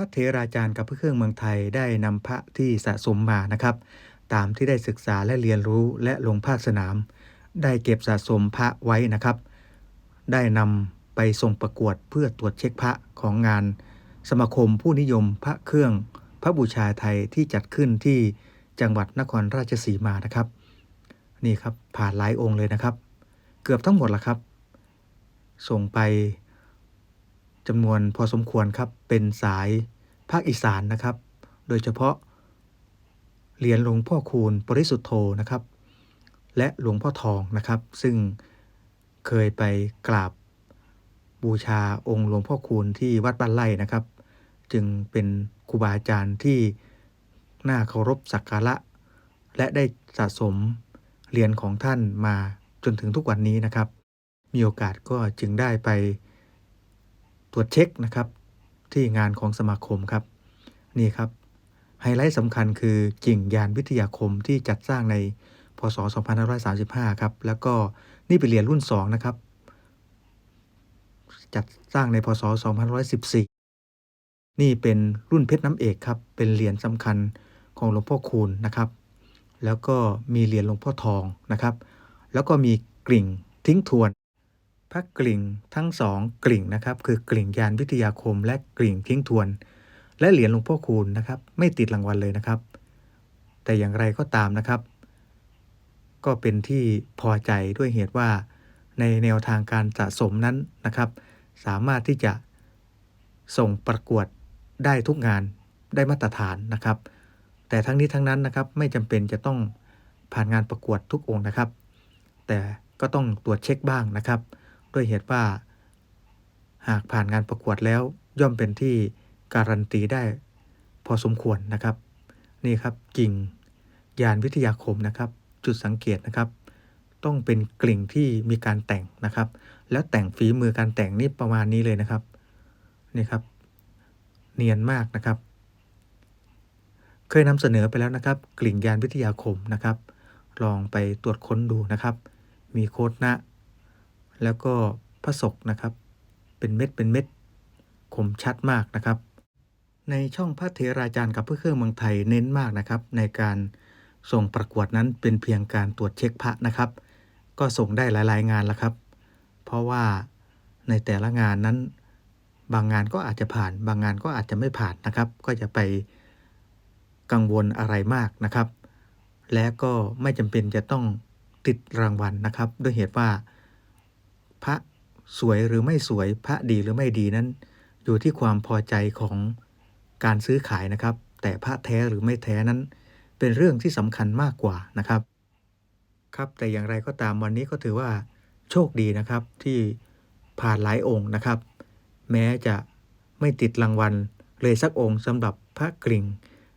พระเถราจารย์กับพระเครื่องเมืองไทยได้นำพระที่สะสมมานะครับ ตามที่ได้ศึกษาและเรียนรู้และลงภาคสนาม ได้เก็บสะสมพระไว้นะครับ ได้นำไปส่งประกวดเพื่อตรวจเช็คพระของงาน สมาคมผู้นิยมพระเครื่อง พระบูชาไทยที่จัดขึ้นที่จังหวัดนครราชสีมานะครับ นี่ครับผ่านหลายองค์เลยนะครับ เกือบทั้งหมดละครับ ส่งไป จำนวนพอสมควรครับ เป็นสายภาคอีสานนะครับ โดยเฉพาะเหรียญหลวงพ่อคูณปริสุทธโธนะครับ และหลวงพ่อทองนะครับ ซึ่งเคยไปกราบบูชาองค์หลวงพ่อคูณที่วัดบ้านไร่นะครับ จึงเป็นครูบาอาจารย์ที่น่าเคารพสักการะ และได้สะสมเหรียญของท่านมาจนถึงทุกวันนี้นะครับ มีโอกาสก็จึงได้ไป ตรวจเช็คนะครับที่งานของสมาคมครับนี่ครับไฮไลท์สำคัญคือกิ่งยานวิทยาคมที่จัดสร้างในพศ 2535 ครับ แล้วก็นี่เป็นเหรียญรุ่น 2 นะครับ จัดสร้างในพศ 2514 นี่เป็นรุ่นเพชรน้ำเอกครับ เป็นเหรียญสำคัญของหลวงพ่อคูณนะครับ แล้วก็มีเหรียญหลวงพ่อทองนะครับ แล้วก็มีกลิ่งทิ้งทวน พระกลิ่งทั้งสองกลิ่งนะครับ คือกลิ่งยานวิทยาคม และกลิ่งทิ้งทวน และเหรียญหลวงพ่อคูณนะครับ ไม่ติดรางวัลเลยนะครับ แต่อย่างไรก็ตามนะครับ ก็เป็นที่พอใจด้วยเหตุว่า ในแนวทางการสะสมนั้นนะครับ สามารถที่จะส่งประกวดได้ทุกงานได้มาตรฐานนะครับ แต่ทั้งนี้ทั้งนั้นนะครับไม่จำเป็นจะต้องผ่านงานประกวดทุกองค์นะครับ แต่ก็ต้องตรวจเช็คบ้างนะครับ ด้วยเหตุว่า หากผ่านงานประกวดแล้วย่อมเป็นที่การันตีได้พอสมควรนะครับ นี่ครับกิ่งยานวิทยาคมนะครับ จุดสังเกตนะครับ ต้องเป็นกลิ่งที่มีการแต่งนะครับ แล้วแต่งฝีมือการแต่งนี่ประมาณนี้เลยนะครับนี่ครับ เนียนมากนะครับ เคยนำเสนอไปแล้วนะครับ กลิ่งยานวิทยาคมนะครับ ลองไปตรวจค้นดูนะครับ มีโคดนะ แล้วก็พระศกนะครับ เป็นเม็ดเป็นเม็ดคมชัดมากนะครับ ในช่องพระเทราจารย์กับเพื่อเครื่องเมืองไทยเน้นมากนะครับ ในการส่งประกวดนั้นเป็นเพียงการตรวจเช็คพระนะครับ ก็ส่งได้หลาย ๆ งานแล้วครับ เพราะว่าในแต่ละงานนั้น บางงานก็อาจจะผ่าน บางงานก็อาจจะไม่ผ่านนะครับ ก็จะไปกังวลอะไรมากนะครับ และก็ไม่จำเป็นจะต้องติดรางวัลนะครับ ด้วยเหตุว่า สวยหรือไม่สวยพระดีหรือไม่ดีนั้น อยู่ที่ความพอใจของการซื้อขายนะครับ แต่พระแท้หรือไม่แท้นั้น เป็นเรื่องที่สำคัญมากกว่านะครับ ครับแต่อย่างไรก็ตามวันนี้ก็ถือว่า โชคดีนะครับที่ผ่านหลายองค์นะครับ แม้จะไม่ติดรางวัลเลยสักองค์สำหรับพระกริ่ง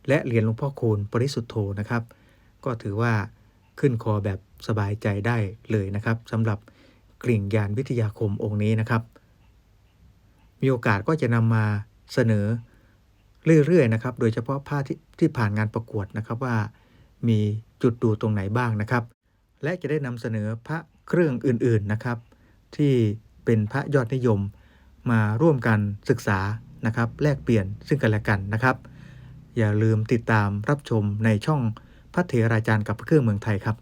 และเหรียญหลวงพ่อคูณปริสุทธโธนะครับ ก็ถือว่าขึ้นคอแบบสบายใจได้เลยนะครับสำหรับ กริ่งยานวิทยาคมองค์นี้นะครับ มีโอกาสก็จะนำมาเสนอเรื่อยๆนะครับ โดยเฉพาะผ้าที่ที่ผ่านงานประกวดนะครับว่า มีจุดดูตรงไหนบ้างนะครับ และจะได้นำเสนอพระเครื่องอื่นๆนะครับ ที่เป็นพระยอดนิยมมาร่วมกันศึกษานะครับ แลกเปลี่ยนซึ่งกันและกันนะครับ อย่าลืมติดตามรับชมในช่องพระเถราจารย์กับพระเครื่องเมืองไทยครับ